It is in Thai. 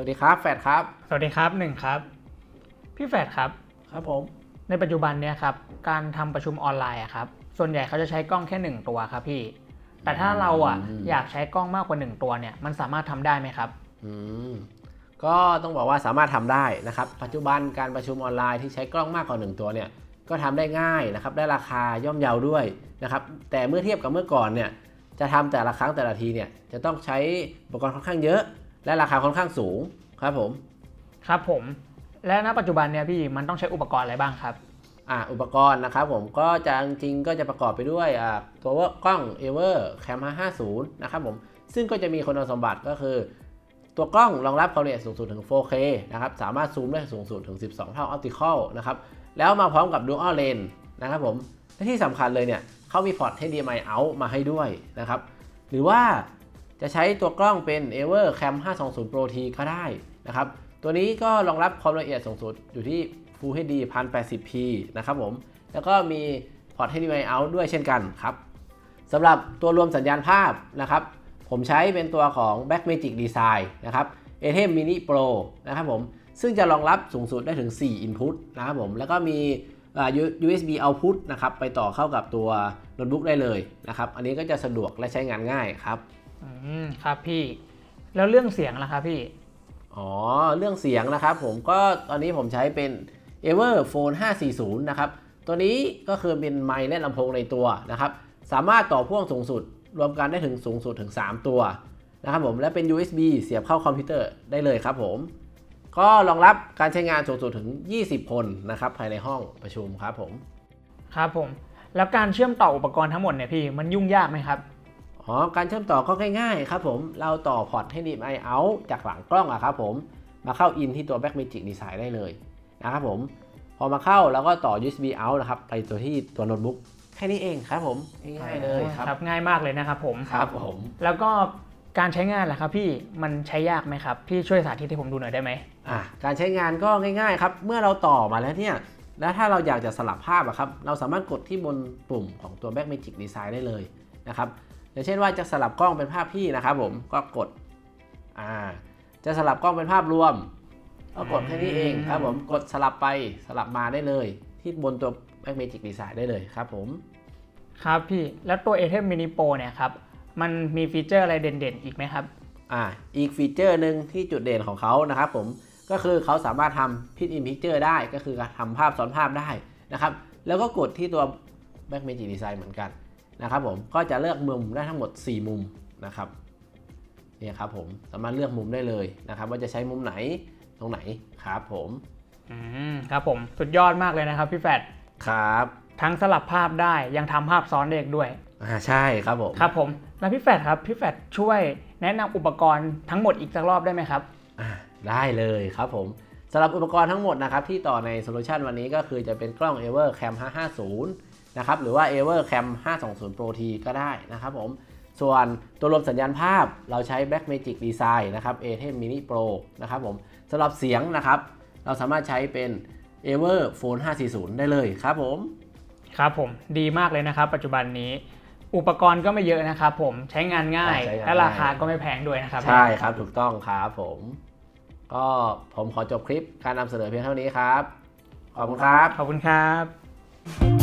วัสดีครับแฟดครับ สวัสดีครับหนึ่งครับ พี่แฟดครับ ครับผม ในปัจจุบันเนี่ยครับ การทำประชุมออนไลน์อะครับ ส่วนใหญ่เขาจะใช้กล้องแค่หนึ่งตัวครับพี่ แต่ถ้าเราอะอยากใช้กล้องมากกว่าหนึ่งตัวเนี่ย มันสามารถทำได้ไหมครับ อืมก็ต้องบอกว่าสามารถทำได้นะครับ ปัจจุบันการประชุมออนไลน์ที่ใช้กล้องมากกว่าหนึ่งตัวเนี่ยก็ทำได้ง่ายนะครับ ได้ราคาย่อมเยาด้วยนะครับแต่เมื่อเทียบกับเมื่อก่อนเนี่ยจะทำแต่ละครั้งแต่ละทีเนี่ยจะต้องใช้อุปกรณ์ค่อนข้างเยอะ และราคาค่อนข้างสูงครับผม ครับผม และณปัจจุบันเนี่ยพี่มันต้องใช้อุปกรณ์อะไรบ้างครับอ่าอุปกรณ์นะครับผมก็จะจริงๆก็จะประกอบไปด้วยอ่าตัวกล้อง e v e r Cam 550 นะครับผมซึ่งก็จะมีคุณสมบัติก็คือ ตัวกล้องรองรับความละเอียดสูงสุดถึง 4K นะครับสามารถซูมได้สูงสุดถึง 12 เท่าออปติคอลนะครับแล้วมาพร้อมกับ Dual Lens นะครับผมและที่สำคัญเลยเนี่ยเขามีพอร์ต HDMI out มาให้ด้วยนะครับหรือว่า จะใช้ตัวกล้องเป็น e v e r Cam 520 Pro T ก็ได้นะครับ ตัวนี้ก็รองรับความละเอียดสูงสุดอยู่ที่ Full HD 1080p นะครับผม แล้วก็มีพอร์ต HDMI out ด้วยเช่นกันครับสำหรับตัวรวมสัญญาณภาพนะครับ ผมใช้เป็นตัวของ Blackmagic Design นะครับ ATEM Mini Pro นะครับผม ซึ่งจะรองรับสูงสุดได้ถึง 4 Input นะครับผม แล้วก็มี U- USB Output นะครับ ไปต่อเข้ากับตัวโน้ตบุ๊กได้เลยนะครับ อันนี้ก็จะสะดวกและใช้งานง่ายครับ อืมครับพี่ แล้วเรื่องเสียงล่ะครับพี่ อ๋อ เรื่องเสียงนะครับผมก็ตอนนี้ผมใช้เป็น Ever Phone 540 นะครับ ตัวนี้ก็คือเป็นไมค์และลำโพงในตัวนะครับ สามารถต่อพ่วงสูงสุด รวมกันได้ถึงสูงสุดถึง 3 ตัวนะครับผมและเป็น USB เสียบเข้าคอมพิวเตอร์ได้เลยครับผม ก็รองรับการใช้งานสูงสุดถึง 20 คนนะครับภายในห้องประชุมครับผม ครับผม แล้วการเชื่อมต่ออุปกรณ์ทั้งหมดเนี่ยพี่มันยุ่งยากไหมครับ อ๋อ การเชื่อมต่อก็ง่ายๆครับผม เราต่อพอร์ต HDMI out จากหลังกล้องอะครับผม มาเข้าอินที่ตัว Blackmagic Design ได้เลยนะครับผม พอมาเข้าแล้วก็ต่อ USB out นะครับ ไปตัวที่ตัวโน้ตบุ๊กแค่นี้เองครับผมง่ายๆเลยครับครับง่ายมากเลยนะครับผมครับผม แล้วก็การใช้งานล่ะครับพี่มันใช้ยากไหมครับ พี่ช่วยสาธิตให้ผมดูหน่อยได้ไหมอะการใช้งานก็ง่ายๆครับ เมื่อเราต่อมาแล้วเนี่ยแล้วถ้าเราอยากจะสลับภาพอะครับเราสามารถกดที่บนปุ่มของตัว Blackmagic Design ได้เลยนะครับ อย่างเช่นว่าจะสลับกล้องเป็นภาพพี่นะครับผมก็กดอ่าจะสลับกล้องเป็นภาพรวมก็กดแค่นี้เองครับผมกดสลับไปสลับมาได้เลย ที่บนตัว Blackmagic Design ได้เลยครับผมครับพี่ แล้วตัว ATEM Mini Pro เนี่ยครับ มันมีฟีเจอร์อะไรเด่นๆ อีกไหมครับ อ่า อีกฟีเจอร์หนึ่งที่จุดเด่นของเขานะครับผม ก็คือเขาสามารถทำพิ t อินพิ c เจอร์ได้ ก็คือการทำภาพซ้อนภาพได้นะครับ แล้วก็กดที่ตัว Blackmagic Design เหมือนกัน นะครับผมก็จะเลือกมุมได้ทั้งหมด 4 มุมนะครับเนี่ยครับผมสามารถเลือกมุมได้เลยนะครับ ว่าจะใช้มุมไหนตรงไหนครับผมอืมครับผมสุดยอดมากเลยนะครับพี่แฟดครับทั้งสลับภาพได้ยังทำภาพซ้อนได้อีกด้วยอ่าใช่ครับผมครับผมแล้วพี่แฟดครับพี่แฟดช่วยแนะนำอุปกรณ์ทั้งหมดอีกสักรอบได้ไหมครับอ่าได้เลยครับผมสำหรับอุปกรณ์ทั้งหมดนะครับที่ต่อในโซลูชันวันนี้ก็คือจะเป็นกล้อง Ever Cam 550 นะครับหรือว่า Ever Cam 520 Pro T ก็ได้นะครับผมส่วนตัวรวมสัญญาณภาพเราใช้ Blackmagic Design นะครับ ATEM Mini Pro นะครับผมสำหรับเสียงนะครับ เราสามารถใช้เป็น Ever Phone 540 ได้เลยครับผม ครับผมดีมากเลยนะครับ ปัจจุบันนี้อุปกรณ์ก็ไม่เยอะนะครับผมใช้งานง่ายใช้งานง่ายและราคาก็ไม่แพงด้วยนะครับใช่ครับถูกต้องครับผม ก็ผมขอจบคลิปการนำเสนอเพียงเท่านี้ครับ ขอบคุณครับ ขอบคุณครับ